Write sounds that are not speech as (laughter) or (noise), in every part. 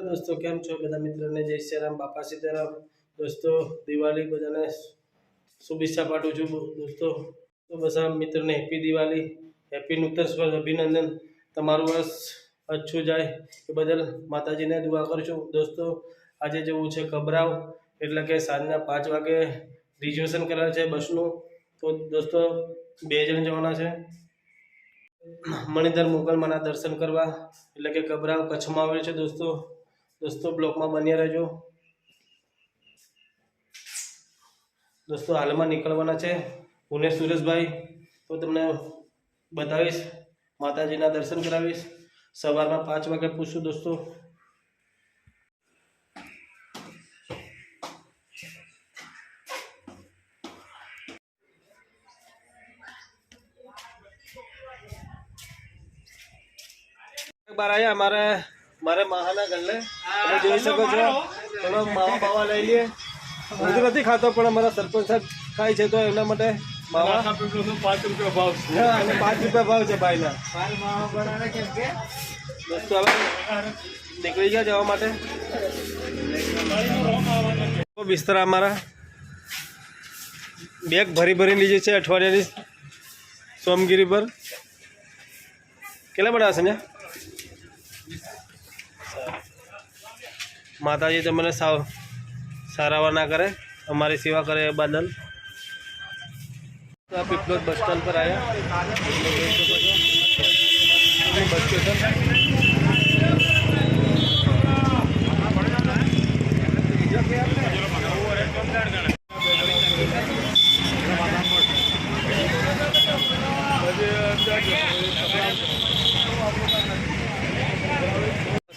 Hello દોસ્તો, કેમ છો બધા મિત્રોને? જય શ્રીરામ, બાપા સીતારામ. દોસ્તો, દિવાળી બધાને શુભેચ્છા પાઠવું છું. દોસ્તો, તો બસ આ મિત્રોને હેપી દિવાળી હેપી નૂતન વર્ષ, અભિનંદન તમારું વર્ષ અચ્છું જાય એ બદલ માતાજીને દુઆ કરું છું દોસ્તો, આજે જવું છે કબરાવ એટલે કે સાંજના પાંચ વાગે રિઝર્વેશન કરેલ છે બસનું. તો દોસ્તો, બે જણ જવાના છે. મણિધર મોગલમાના દર્શન કરવા, એટલે કે કબરાવ કચ્છમાં આવેલ છે દોસ્તો. દોસ્તો, બ્લોકમાં બન્યા રહેજો. દોસ્તો, હાલમાં નીકળવાના છે પુણે સુરેશભાઈ તો તમને બતાવીશ, માતાજીના દર્શન કરાવીશ. સવારમાં પાંચ વાગે પૂછશું દોસ્તો. બાર આવ્યા મારે મારે મહાના ગલ્લે તમે જોઈ શકો છો. તમે માવા બાવા લઈ લઈએ. હું તો નથી ખાતો પણ અમારા સરપંચ સાહેબ ખાય છે તો એના માટે માવા. પાંચ રૂપિયા ભાવ છે. અને પાંચ રૂપિયા ભાવ છે ભાઈના. દોસ્તો હવે નીકળી ગયા જવા માટે. બિસ્તરા અમારા. બેગ ભરી ભરી લીધી છે અઠવાડિયાની. સોમગીરી પર. કેટલા બધા હશે ને? માતાજી તમને સાવ સારાવાર ના કરે, અમારી સેવા કરે એ બદલ. તો આ બસ સ્ટેન્ડ પર આવ્યા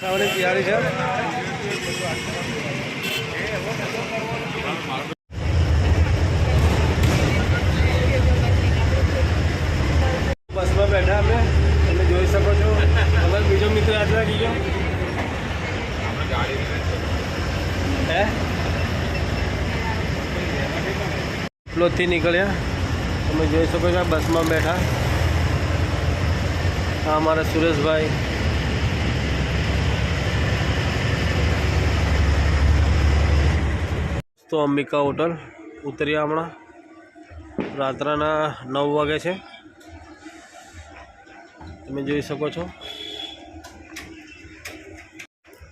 બસ તૈયારી છે. બસમાં બેઠા અમે તમે જોઈ શકો છો. અમારો બીજો મિત્ર લાગી ગયો હે? પ્લોથી નીકળ્યા. તમે જોઈ શકો છો બસમાં બેઠા. આ અમારા સુરેશભાઈ. તો અંબિકા હોટલ ઉતર્યા હમણાં. રાત્રના નવ વાગે છે. તમે જોઈ શકો છો.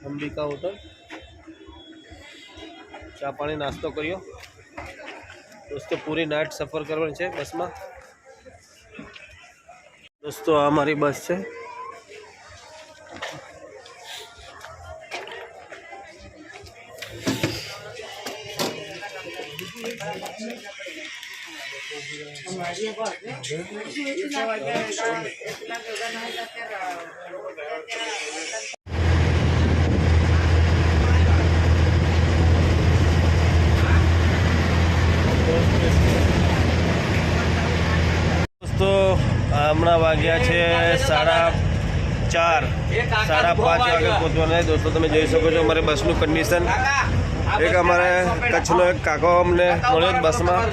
અંબિકા હોટલ. ચા પાણી નાસ્તો કર્યો. દોસ્તો, પૂરી નાઇટ સફર કરવાની છે બસમાં. દોસ્તો, આ મારી બસ છે. દોસ્તો, હમણાં વાગ્યા છે સાડા ચાર, સાડા પાંચ વાગે પહોંચવાના દોસ્તો, તમે જોઈ શકો છો અમારે બસનું કન્ડિશન એક અમારે કચ્છનો એક કાકો અમને મળ્યો બસમાં.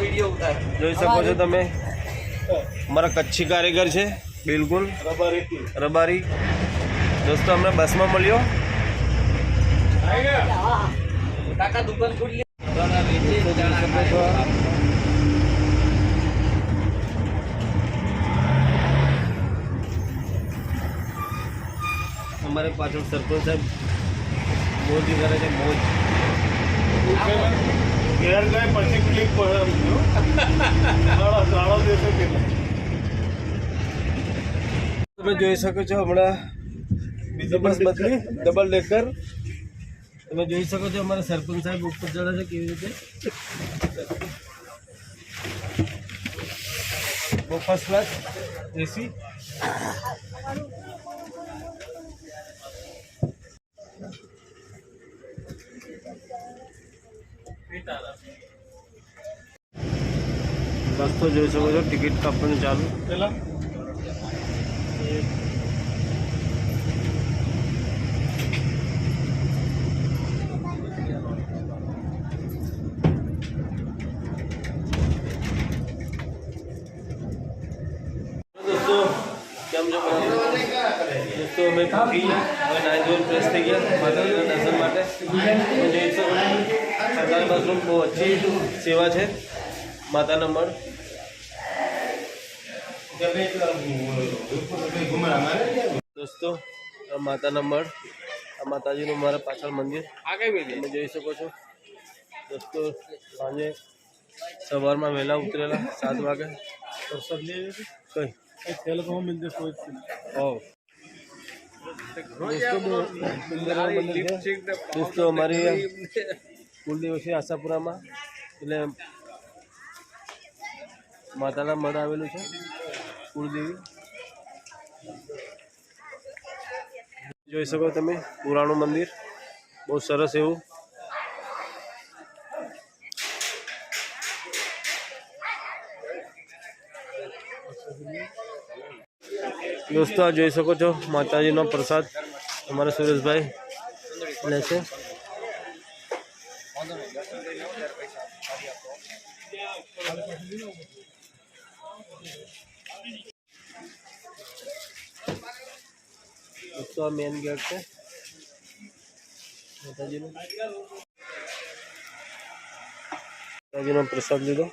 જોઈ શકો છો તમે. અમારા કચ્છી કારીગર છે. બિલકુલ. રબારી. દોસ્તો, અમને બસમાં મળ્યો. અમારે પાછળ સરપંચ સાહેબ મોજ કરે છે, મોજ. ઘેર જાય પછી ક્લિક પડે સાડા તમે જોઈ શકો છો હમણાં બીજી બસ બદલી ડબલ ડેકર. તમે જોઈ શકો છો અમારા સરપંચ સાહેબ ઉપર ચડે છે કેવી રીતે. બહુ ફર્સ્ટ ક્લાસ એસી. બસ તો જોઈ શકો છો ટિકિટ કાપવાનું ચાલુ પેલા દોસ્તો કેમ છો બધા? દોસ્તો અમે પહોંચી ગયા હવે નાઈ ધોઈને ફ્રેશ થઈ ગયા માતાજીના દર્શન દોસ્તો બહુ અચ્છી સેવા છે. માતાના મઢ. દોસ્તો આ માતાના મઢ. આ માતાજીનું મારા પાછળ મંદિર. તમે જોઈ શકો છો. દોસ્તો સાંજે સવારમાં વહેલા ઉતરેલા સાત વાગે. કઈ? દોસ્તો બહુ અમારી કુલદેવ છે આશાપુરામાં, એટલે માતાના મઢ આવેલું છે, કુળદેવી. જોઈ શકો તમે, પુરાણું મંદિર, બહુ સરસ એવું. દોસ્તો, આ જોઈ શકો છો, માતાજીનો પ્રસાદ અમારા સુરેશભાઈ લે છે. દોસ્તો આ મેન ગેટ છે. માતાજીનો. માતાજીનો પ્રસાદ લીધો.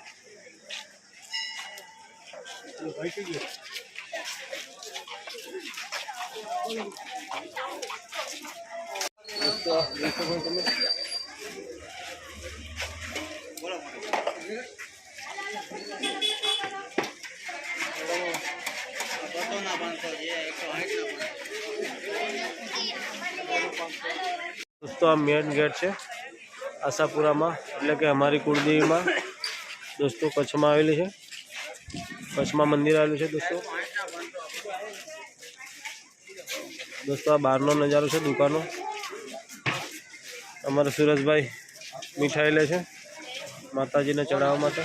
તમે દોસ્તો, આ મેન ગેટ છે, આશાપુરામાં. એટલે કે અમારી કુળદેવીમાં. દોસ્તો, કચ્છમાં આવેલી છે. કચ્છમાં મંદિર આવેલું છે, દોસ્તો. દોસ્તો, આ બહારનો નજારો છે દુકાનો અમારા સુરજભાઈ મીઠાઈ લે છે, માતાજીને ચડાવવા માટે.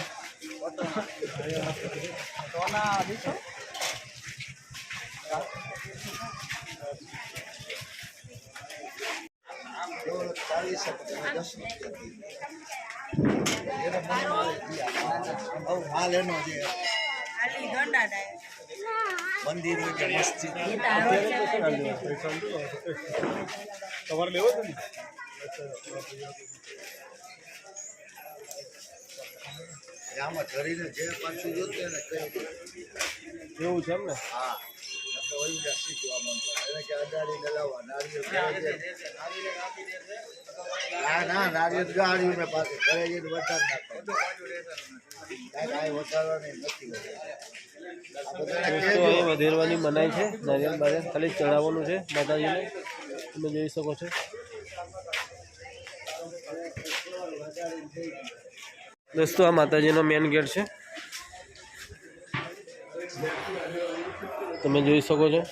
હાલ. એનો છે મંદિર કે મસ્જિદ તમારે લેવો છે ને? આમાં ધરીને જે પાછું જોતું એને કહી દે એવું છે એમ ને? હા. વધેરવાની મનાઈ છે નારિયેળ બારે ખાલી ચડાવવાનું છે માતાજીને તમે જોઈ શકો છો દોસ્તો, આ માતાજીનો મેન ગેટ છે. તમે જોઈ શકો છો.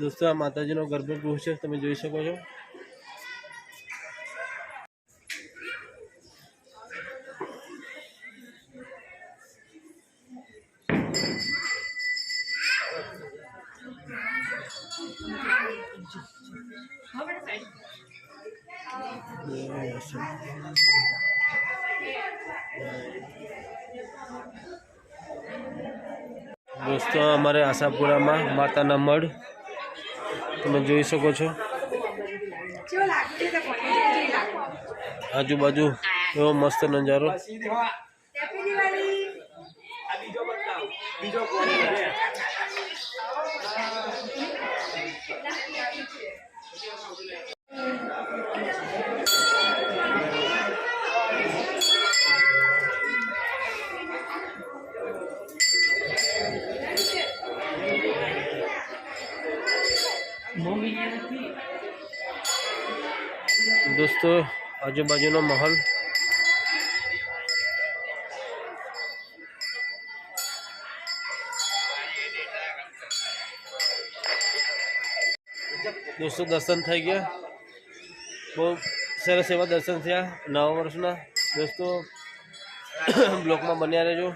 દોસ્તો આ માતાજીનો ગર્ભગૃહ છે તમે જોઈ શકો છો. દોસ્તો અમારે આશાપુરામાં માતાના મઢ. તમે જોઈ શકો છો. આજુબાજુ એવો મસ્ત નજારો. દોસ્તો, આજુબાજુનો માહોલ. દોસ્તો, દર્શન થઈ ગયા. બહુ સરસ એવા દર્શન થયા નવા વર્ષના. દોસ્તો, (coughs) બ્લોકમાં બન્યા રહેજો.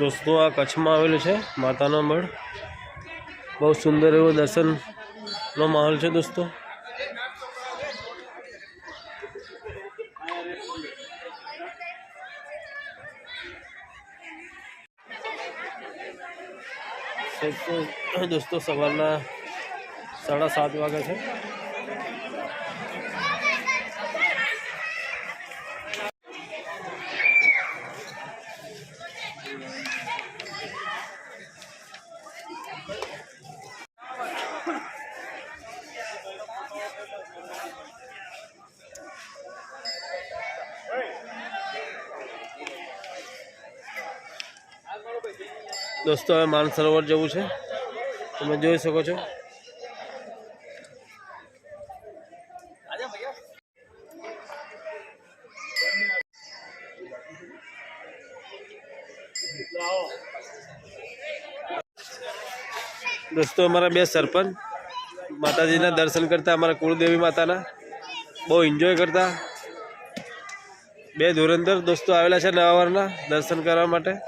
દોસ્તો, આ કચ્છમાં આવેલું છે માતાનો મઢ. બહુ સુંદર એવો દર્શનનો માહોલ છે દોસ્તો. દોસ્તો, સવારના સાડા સાત વાગે છે. દોસ્તો, હવે માનસરોવર જવું છે. તમે જોઈ શકો છો. દોસ્તો, અમારા બે સરપંચ માતાજીના દર્શન કરતા, અમારા કુળદેવી માતાના. બહુ એન્જોય કરતા. બે ધુરંધર દોસ્તો આવેલા છે નવાવારના દર્શન કરવા માટે.